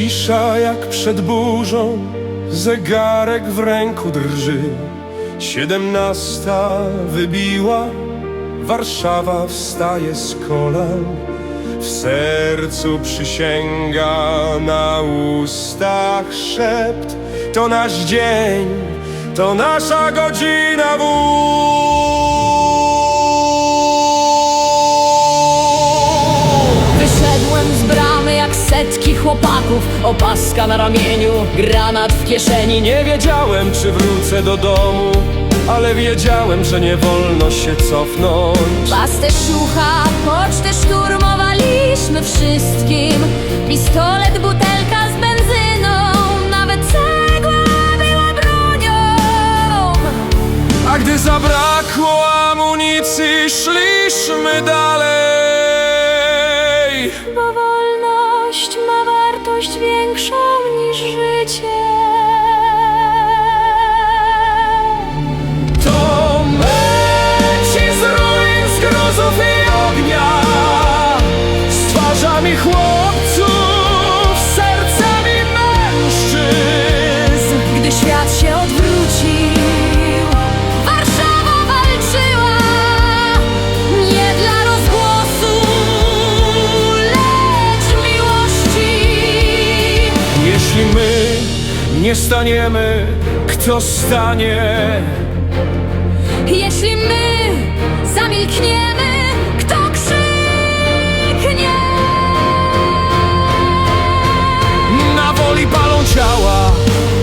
Cisza jak przed burzą, zegarek w ręku drży. Siedemnasta wybiła, Warszawa wstaje z kolan. W sercu przysięga, na ustach szept. To nasz dzień, to nasza godzina W. chłopaków Opaska na ramieniu, granat w kieszeni Nie wiedziałem, czy wrócę do domu, ale wiedziałem, że nie wolno się cofnąć. Pasterzucha, pocztę szturmowaliśmy wszystkim Pistolet, butelka z benzyną Nawet cegła była bronią A gdy zabrakło amunicji, szliśmy dalej. Wartość większą nie staniemy, kto stanie? Jeśli my zamilkniemy Kto krzyknie Na woli palą ciała,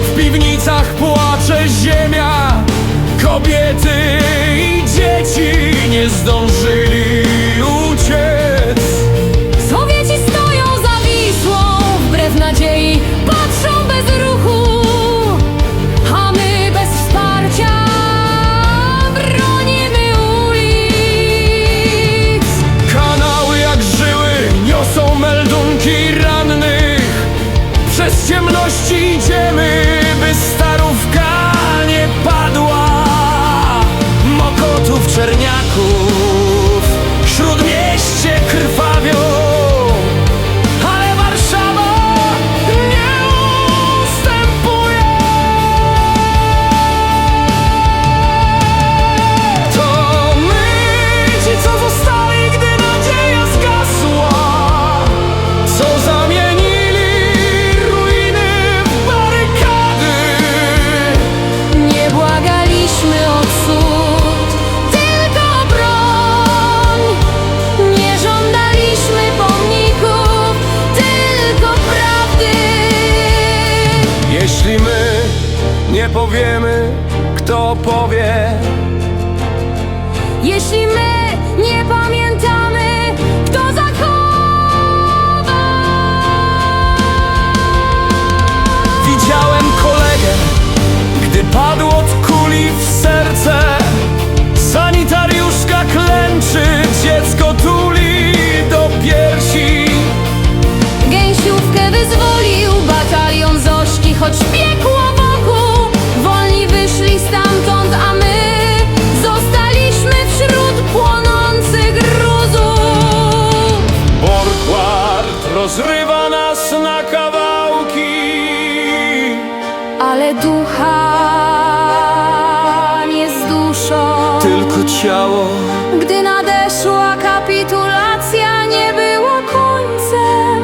w piwnicach płacze ziemia. Kobiety i dzieci nie zdążyli nie powiemy, kto powie. Jeśli my nie pamiętamy Kto zachowa Widziałem kolegę, gdy padł od kuli w serce. Sanitariuszka klęczy, dziecko tuli do piersi. Gęsiówkę wyzwolił batalion Zośki Choć piekło rozrywa nas na kawałki. Ale ducha nie z duszą. Tylko ciało. Gdy nadeszła kapitulacja Nie było końcem.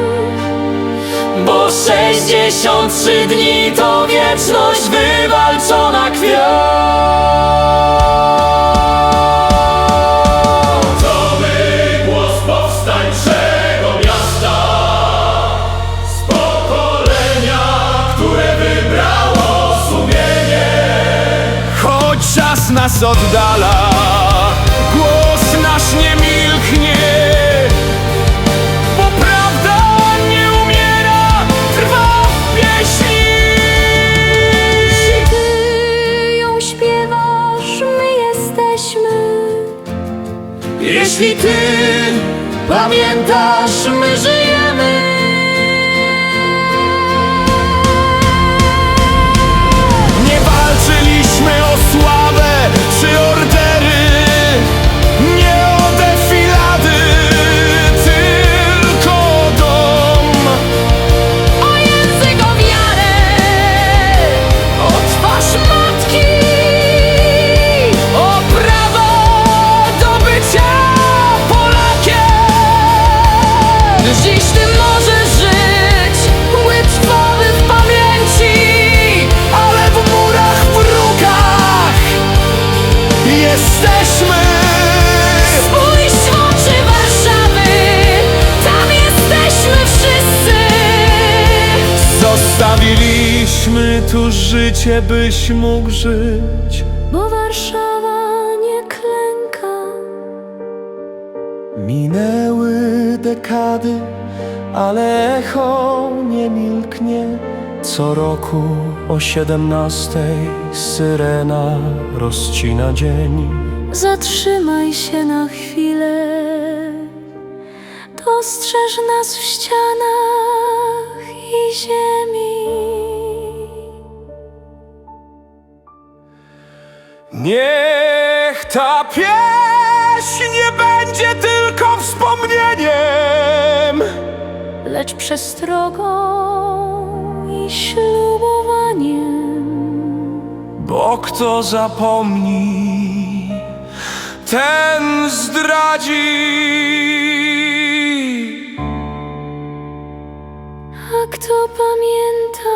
Bo 63 dni to wieczność wywalczona krwią nas oddala Głos nasz nie milknie bo prawda nie umiera, trwa w pieśni. Jeśli ty ją śpiewasz My jesteśmy Jeśli ty pamiętasz, my żyjemy. Życie byś mógł żyć Bo Warszawa nie klęka Minęły dekady, ale echo nie milknie. Co roku o siedemnastej syrena rozcina dzień. Zatrzymaj się na chwilę Dostrzeż nas w ścianach i ziemi Niech ta pieśń nie będzie tylko wspomnieniem, Lecz przestrogą i ślubowaniem. Bo kto zapomni, ten zdradzi. A kto pamięta